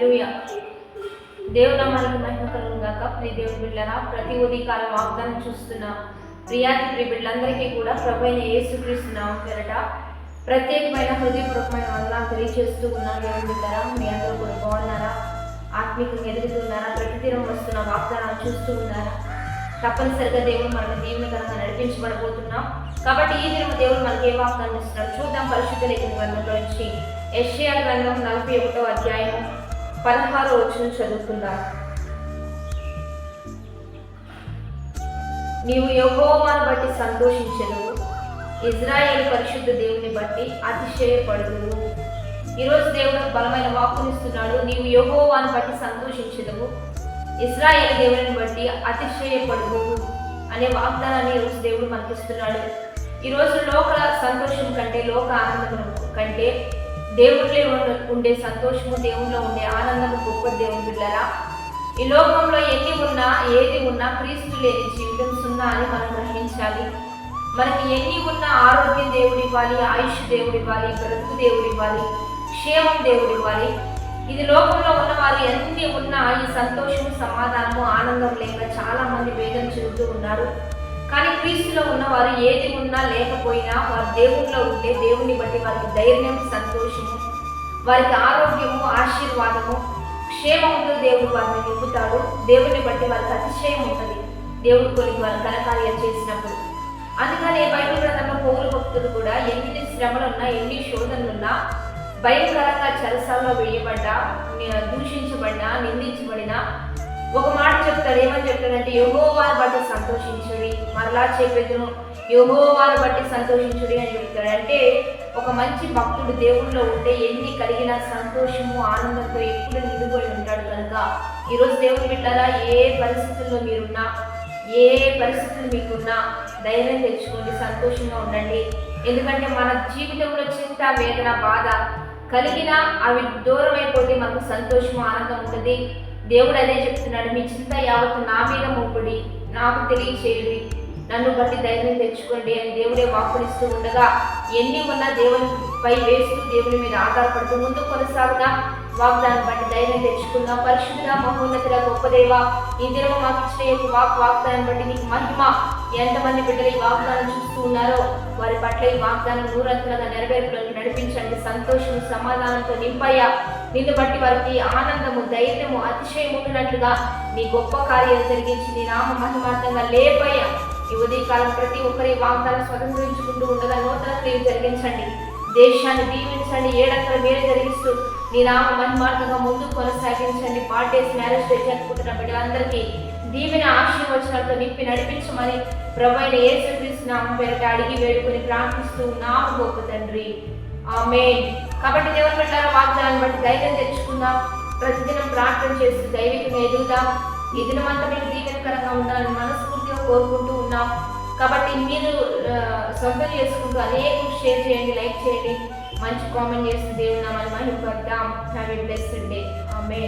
దేవుడు దేవునామానికి మహిమ కలుగును గాక. ప్రియ దేవుడి బిడ్డరా ప్రతి ఉదయకాలం వాగ్దానం చూస్తున్న ప్రియాతి ప్రియ బిడ్డలందరికీ కూడా ప్రభు అయిన యేసుక్రీస్తు నామం పేరట ప్రత్యేకమైన హృదయపూర్వకమైన వందనాలు తెలియజేస్తూ ఉన్నాను దేవుడి బిడ్డరా మీ అందరూ కూడా బాగున్నారా? ఆత్మీకంగా ఎదుగుతున్నారా? ప్రతిదినం వస్తున్న వాగ్దానాలు చూస్తూ ఉన్నారా? తప్పనిసరిగా దేవుడు మనల్ని దీవెనకరంగా నడిపించబడబోతున్నాం. కాబట్టి ఈ దినం దేవుడు మనకి ఏ వాగ్దానం ఇస్తున్నాడు చూద్దాం. పరిశుద్ధ లేఖన గ్రంథంలో నుంచి యెషయా గ్రంథం నలభై ఒకటో అధ్యాయం పదహారో వచ్చిన చదువుకుందాం. నీవు యహోవాను బట్టి సంతోషించదు ఇజ్రాయేల్ పరిశుద్ధ దేవుని బట్టి అతిశయపడదు ఈరోజు దేవుడు బలమైన వాక్కునిస్తున్నాడు నీవు యహోవాను బట్టి సంతోషించదు ఇజ్రాయేల్ దేవుని బట్టి అతిశయపడదు అనే వాగ్దానాన్ని ఈరోజు దేవుడు మనకిస్తున్నాడు. ఈరోజు లోక సంతోషం కంటే లోక ఆనందం కంటే దేవుడిలో ఉండే సంతోషము దేవుడిలో ఉండే ఆనందము గొప్ప దేవుని బిడ్డరా ఈ లోకంలో ఎన్ని ఉన్నా ఏది ఉన్నా క్రీస్తు లేని జీవితం సున్నా అని మనం గ్రహించాలి. మనకి ఎన్ని ఉన్నా ఆరోగ్యం దేవుడు ఇవ్వాలి ఆయుష్ దేవుడు ఇవ్వాలి బ్రతుకు దేవుడు ఇవ్వాలి క్షేమం దేవుడు ఇవ్వాలి. ఇది లోకంలో ఉన్న వారు ఎన్ని ఉన్నా ఈ సంతోషము సమాధానము ఆనందం లేక చాలామంది వేదన చెందుతూ ఉన్నారు. కానీ క్రీస్తులో ఉన్నవారు ఏది ఉన్నా లేకపోయినా వారు దేవునిలో ఉంటే దేవుణ్ణి బట్టి వారికి ధైర్యం సంతోషము వారికి ఆరోగ్యము ఆశీర్వాదము క్షేమంతో దేవుడు వారిని నింపుతాడు. దేవుని బట్టి వారికి అతిశయం ఉంటుంది. దేవుడు కొన్ని వారు ఘనకార్యం చేసినప్పుడు. అందుకనే బైబిల్ గ్రంథంలో పౌరు భక్తులు కూడా ఎన్ని శ్రమలున్నా ఎన్ని శోధనలున్నా భయంకరంగా చరసాల్లో వేయబడ్డా దూషించబడినా నిందించబడినా ఒక మాట చెప్తాడు ఏమని చెప్తాడంటే వారి బట్టి సంతోషించుడి. మరలా చెప్పేదును యహోవారు బట్టి సంతోషించుడి అని చెప్తాడు. అంటే ఒక మంచి భక్తుడు దేవుళ్ళో ఉంటే ఎన్ని కలిగిన సంతోషము ఆనందంతో ఎప్పుడు నిండిపోయి ఉంటాడు కనుక. ఈరోజు దేవుని బిడ్డారా ఏ పరిస్థితుల్లో మీరున్నా ఏ పరిస్థితులు మీకున్నా ధైర్యం తెచ్చుకోండి సంతోషంగా ఉండండి. ఎందుకంటే మన జీవితంలో చింత వేదన బాధ కలిగినా అవి దూరం అయిపోతే మనకు సంతోషము ఆనందం ఉంటుంది. దేవుడు అదే చెప్తున్నాడు మీ చింత యావత్తు నా మీద మోపుడి నాకు తెలియచేయండి. నన్ను బట్టి ధైర్యం తెచ్చుకోండి అని దేవుడే వాక్కునిస్తూ ఉండగా ఎన్ని ఉన్నా దేవునిపై వేస్తూ దేవుని మీద ఆధారపడుతూ ముందు కొనసాగుదాం? వాగ్దానం బట్టి ధైర్యం తెచ్చుకుందాం. పరిశుద్ధ మహోన్నతుల గొప్ప దేవ ఈ దినము మాకు ఇచ్చిన యొక్క వాక్ వాగ్దానం బట్టి నీకు మహిమ. ఎంతమంది బిడ్డలు ఈ వాగ్దానం చూస్తూ ఉన్నారో వారి పట్ల ఈ వాగ్దానం నూరంతులుగా నెరవేర్పులోకి నడిపించండి. సంతోషం సమాధానంతో నింపయ్యా. నిన్ను బట్టి వారికి ఆనందము ధైర్యము అతిశయం ఉండినట్లుగా నీ గొప్ప కార్యాలు జరిగించి నీ నామ మహిమార్థంగా లేపయ్యా. ఈ ఉదయకాలం ప్రతి ఒక్కరి వాగ్దానం స్వతంత్రించుకుంటూ ఉండగా నూతన క్రియలు జరిగించండి. దేశాన్ని దీవించండి ఏడక్కడ మేలు జరిగిస్తూ నీ నామ మహిమార్థంగా ముందు కొనసాగించండి. పార్టీస్ మ్యారేజ్ డే జరుపుకుంటున్న బిడ్డలందరికీ దీవెన ఆశీర్వచనాలతో నింపి నడిపించమని ప్రభైన యేసుక్రీస్తు నామం పేరట అడిగి వేడుకొని ప్రార్థిస్తూ నా గొప్ప తండ్రి. ఆమె కాబట్టి దేవుని పట్ల వాగ్దానాన్ని బట్టి ధైర్యం తెచ్చుకుందాం. ప్రతిదినం ప్రార్థన చేస్తూ దైవికంగా ఎదుగుదాం. ఈ దినమంతా మీకు దీవెనకరంగా ఉండాలని మనస్ఫూర్తిగా కోరుకుంటూ ఉన్నాం. కాబట్టి మీరు సొంతం చేసుకుంటూ అనేక షేర్ చేయండి లైక్ చేయండి. మంచి కామెంట్ చేస్తూ దేవుని నామాన్ని మహిమపడతాం హ్యావ్ ఎ బ్లెస్డ్ డే. ఆమె